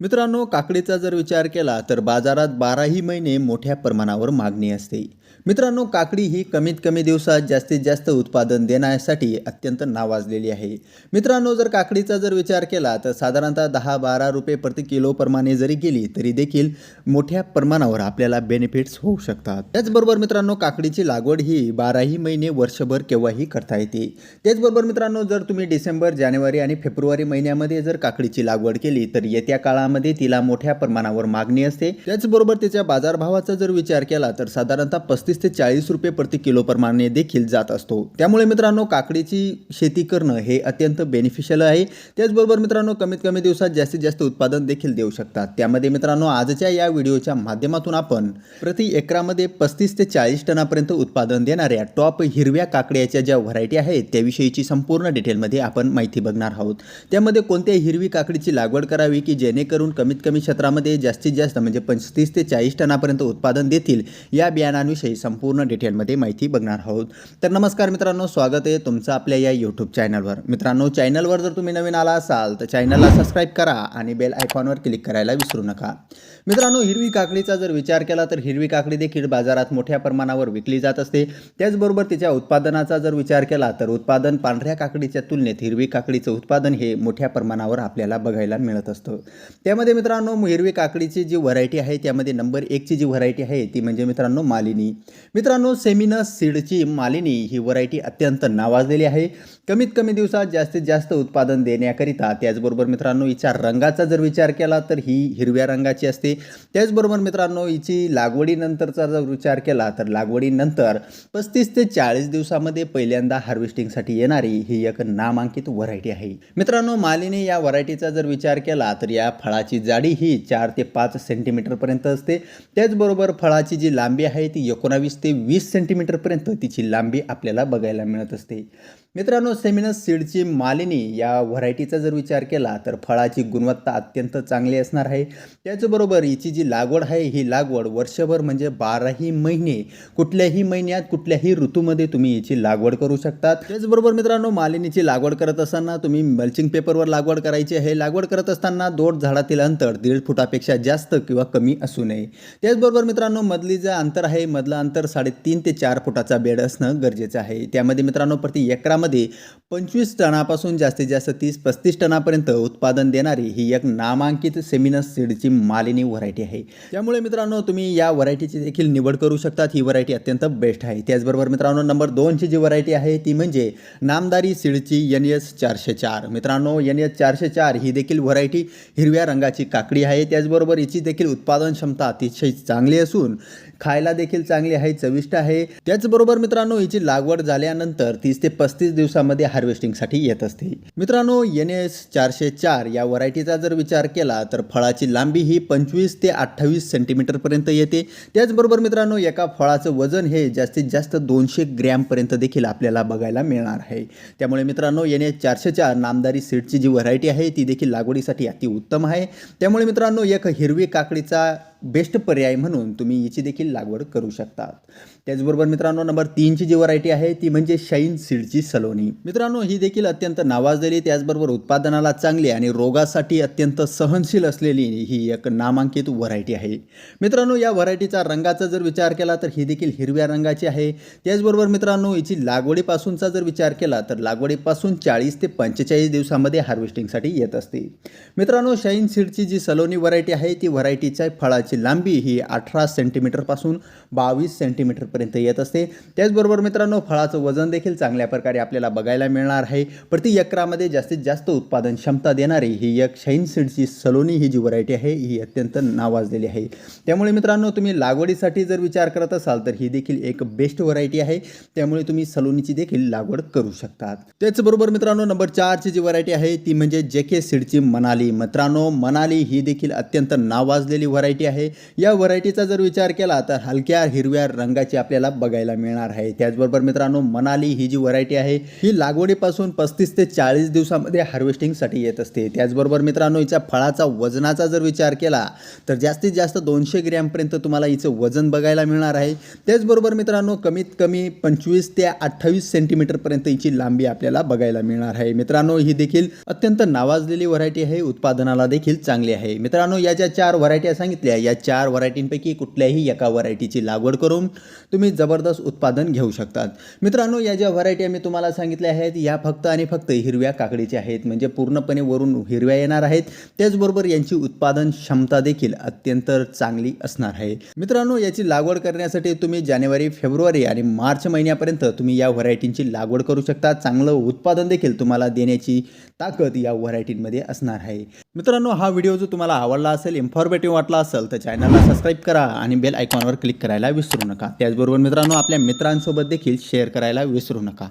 मित्रांनो काकडीचा जर विचार केला तर बाजारात बाराही महिने मोठ्या प्रमाणावर मागणी असते. मित्रांनो काकडी ही कमीत कमी दिवसात जास्तीत जास्त उत्पादन देण्यासाठी अत्यंत नावाजलेली आहे. मित्रांनो जर काकडीचा जर विचार केला तर साधारणतः दहा बारा रुपये प्रति किलो प्रमाणे जरी गेली तरी देखील मोठ्या प्रमाणावर आपल्याला बेनिफिट्स होऊ शकतात. त्याचबरोबर मित्रांनो काकडीची लागवड ही बाराही महिने वर्षभर केव्हाही करता येते. त्याचबरोबर मित्रांनो जर तुम्ही डिसेंबर जानेवारी आणि फेब्रुवारी महिन्यामध्ये जर काकडीची लागवड केली तर येत्या काळात काळामध्ये तिला मोठ्या प्रमाणावर मागणी असते. त्याचबरोबर त्याच्या बाजारभावाचा जर विचार केला तर साधारणतः पस्तीस ते चाळीस रुपये प्रति किलो प्रमाणे देखील जात असतो. त्यामुळे मित्रांनो काकडीची शेती करणं हे अत्यंत बेनिफिशियल आहे. त्याचबरोबर मित्रांनो कमीत कमी दिवसात जास्तीत जास्त उत्पादन देखील देऊ शकतात. त्यामध्ये मित्रांनो आजच्या या व्हिडिओच्या माध्यमातून आपण प्रति एकरामध्ये पस्तीस ते चाळीस टनापर्यंत उत्पादन देणाऱ्या टॉप हिरव्या काकड्याच्या ज्या व्हरायटी आहेत त्याविषयीची संपूर्ण डिटेलमध्ये आपण माहिती बघणार आहोत. त्यामध्ये कोणत्या हिरवी काकडीची लागवड करावी की जेणेकरून कमीत कमी क्षेत्रामध्ये जास्तीत जास्त म्हणजे पंचतीस ते चाळीस टनापर्यंत उत्पादन देतील या बियाणांविषयी संपूर्ण डिटेलमध्ये माहिती बघणार आहोत. तर नमस्कार मित्रांनो स्वागत आहे तुमचं आपल्या या यूट्यूब चॅनलवर मित्रांनो चॅनलवर जर तुम्ही नवीन आला असाल तर चॅनलला सबस्क्राईब करा आणि बेल आयकॉनवर क्लिक करायला विसरू नका. मित्रांनो हिरवी काकडीचा जर विचार केला तर हिरवी काकडी देखील बाजारात मोठ्या प्रमाणावर विकली जात असते. त्याचबरोबर तिच्या उत्पादनाचा जर विचार केला तर उत्पादन पांढऱ्या काकडीच्या तुलनेत हिरवी काकडीचं उत्पादन हे मोठ्या प्रमाणावर आपल्याला बघायला मिळत असतं. त्यामध्ये मित्रांनो हिरवी काकडीची जी व्हरायटी आहे त्यामध्ये नंबर एकची जी व्हरायटी आहे ती म्हणजे मित्रांनो मालिनी. मित्रांनो सेमिनस सीडची मालिनी ही व्हरायटी अत्यंत नावाजलेली आहे. कमीत कमी दिवसात जास्तीत जास्त उत्पादन देण्याकरिता त्याचबरोबर मित्रांनो हिच्या रंगाचा जर विचार केला तर ही हिरव्या रंगाची असते. त्याचबरोबर मित्रांनो हिची लागवडीनंतरचा जर विचार केला तर लागवडीनंतर पस्तीस ते चाळीस दिवसामध्ये पहिल्यांदा हार्वेस्टिंगसाठी येणारी ही एक नामांकित व्हरायटी आहे. मित्रांनो मालिनी या व्हरायटीचा जर विचार केला तर या फळा फळाची जाडी ही चार ते पाच सेंटीमीटरपर्यंत असते. त्याचबरोबर फळाची जी लांबी आहे ती एकोणावीस ते वीस सेंटीमीटरपर्यंत तिची लांबी आपल्याला बघायला मिळत असते. मित्रांनो सेमिनस सीडची मालिनी या व्हरायटीचा जर विचार केला तर फळाची गुणवत्ता अत्यंत चांगली असणार आहे. त्याचबरोबर हिची जी लागवड आहे ही लागवड वर्षभर म्हणजे बाराही महिने कुठल्याही महिन्यात कुठल्याही ऋतूमध्ये तुम्ही याची लागवड करू शकतात. त्याचबरोबर मित्रांनो मालिनीची लागवड करत असताना तुम्ही मल्चिंग पेपरवर लागवड करायची आहे. लागवड करत असताना दोड झाडातील अंतर दीड फुटापेक्षा जास्त किंवा कमी असू नये. त्याचबरोबर मित्रांनो मधली जे अंतर आहे मधलं अंतर साडेतीन ते चार फुटाचा बेड असणं गरजेचं आहे. त्यामध्ये मित्रांनो प्रति एकरामध्ये मध्ये पंचवीस टनापासून जास्तीत जास्त तीस पस्तीस टनापर्यंत उत्पादन देणारी ही एक नामांकित सेमिनस सीडची मालिनी व्हरायटी आहे. त्यामुळे मित्रांनो तुम्ही या व्हरायटीची देखील निवड करू शकतात. ही व्हरायटी अत्यंत बेस्ट आहे. त्याचबरोबर मित्रांनो नंबर दोनची जी व्हरायटी आहे ती म्हणजे नामदारी सीडची एन एस चारशे चार. मित्रांनो एन एस चारशे चार ही देखील व्हरायटी हिरव्या रंगाची काकडी आहे. त्याचबरोबर हिची देखील उत्पादन क्षमता अतिशय चांगली असून खायला देखील चांगली आहे चविष्ट आहे. त्याचबरोबर मित्रांनो हिची लागवड झाल्यानंतर तीस ते पस्तीस दिवसामध्ये हार्वेस्टिंगसाठी येत असते. मित्रांनो एन एस चारशे चार या व्हरायटीचा जर विचार केला तर फळाची लांबी ही पंचवीस ते अठ्ठावीस सेंटीमीटरपर्यंत येते. त्याचबरोबर मित्रांनो एका फळाचं वजन हे जास्तीत जास्त दोनशे ग्रॅमपर्यंत देखील आपल्याला बघायला मिळणार आहे. त्यामुळे मित्रांनो एन एस चारशे चार नामदारी सीडची जी व्हरायटी आहे ती देखील लागवडीसाठी अतिउत्तम आहे. त्यामुळे मित्रांनो एक हिरवी काकडीचा बेस्ट पर्याय म्हणून तुम्ही याची देखील लागवड करू शकतात. त्याचबरोबर मित्रांनो नंबर तीनची जी व्हरायटी आहे ती म्हणजे शाईन सीडची सलोनी. मित्रांनो ही देखील अत्यंत नावाजलेली त्याचबरोबर उत्पादनाला चांगली आणि रोगासाठी अत्यंत सहनशील असलेली ही एक नामांकित व्हरायटी आहे. मित्रांनो या व्हरायटीचा रंगाचा जर विचार केला तर ही देखील हिरव्या रंगाची आहे. त्याचबरोबर मित्रांनो याची लागवडीपासूनचा जर विचार केला तर लागवडीपासून चाळीस ते पंचेचाळीस दिवसामध्ये हार्वेस्टिंगसाठी येत असते. मित्रांनो शाईन सीडची जी सलोनी व्हरायटी आहे ती व्हरायटीच्या फळाची लांबी ही अठरा सेंटीमीटरपासून बावीस सेंटीमीटरपर्यंत येत असते. त्याचबरोबर मित्रांनो फळाचं वजन देखील चांगल्या प्रकारे आपल्याला बघायला मिळणार आहे. प्रति एकरामध्ये जास्तीत जास्त उत्पादन क्षमता देणारी ही एक शाईन सीडची सलोनी ही जी व्हरायटी आहे ही अत्यंत नावाजलेली आहे. त्यामुळे मित्रांनो तुम्ही लागवडीसाठी जर विचार करत असाल तर ही देखील एक बेस्ट व्हरायटी आहे. त्यामुळे तुम्ही सलोनीची देखील लागवड करू शकतात. त्याचबरोबर मित्रांनो नंबर चारची जी व्हरायटी आहे ती म्हणजे जे के सीडची मनाली. मित्रांनो मनाली ही देखील अत्यंत नावाजलेली व्हरायटी आहे. आहे. या व्हरायटीचा जर विचार केला तर हलक्या हिरव्या रंगाची आपल्याला बघायला मिळणार आहे. त्याचबरोबर मित्रांनो मनाली ही जी व्हरायटी आहे ही लागवडीपासून पस्तीस ते चाळीस दिवसामध्ये हार्वेस्टिंगसाठी येत असते. त्याचबरोबर मित्रांनो हिच्या फळाचा वजनाचा जर विचार केला तर जास्तीत जास्त दोनशे ग्रॅमपर्यंत तुम्हाला हिचं वजन बघायला मिळणार आहे. त्याचबरोबर मित्रांनो कमीत कमी पंचवीस ते अठ्ठावीस सेंटीमीटरपर्यंत हिची लांबी आपल्याला बघायला मिळणार आहे. मित्रांनो ही देखील अत्यंत नावाजलेली व्हरायटी आहे. उत्पादनाला देखील चांगली आहे. मित्रांनो या ज्या चार व्हरायट्या सांगितल्या या चार व्हरायटींपैकी कुठल्याही एका व्हरायटीची लागवड करून तुम्ही जबरदस्त उत्पादन घेऊ शकतात. मित्रांनो या ज्या व्हरायटी मी तुम्हाला सांगितल्या आहेत या फक्त आणि फक्त हिरव्या काकडीच्या आहेत. म्हणजे पूर्णपणे वरून हिरव्या येणार आहेत. त्याचबरोबर यांची उत्पादन क्षमता देखील अत्यंत चांगली असणार आहे. मित्रांनो याची लागवड करण्यासाठी तुम्ही जानेवारी फेब्रुवारी आणि मार्च महिन्यापर्यंत तुम्ही या व्हरायटींची लागवड करू शकता. चांगलं उत्पादन देखील तुम्हाला देण्याची ताकद या व्हरायटींमध्ये असणार आहे. मित्रांनो हा व्हिडिओ जो तुम्हाला आवडला असेल इन्फॉर्मेटिव्ह वाटला असेल तर तर चॅनलला सबस्क्राईब करा आणि बेल आयकॉनवर क्लिक करायला विसरू नका. त्याचबरोबर मित्रांनो आपल्या मित्रांसोबत देखील शेअर करायला विसरू नका.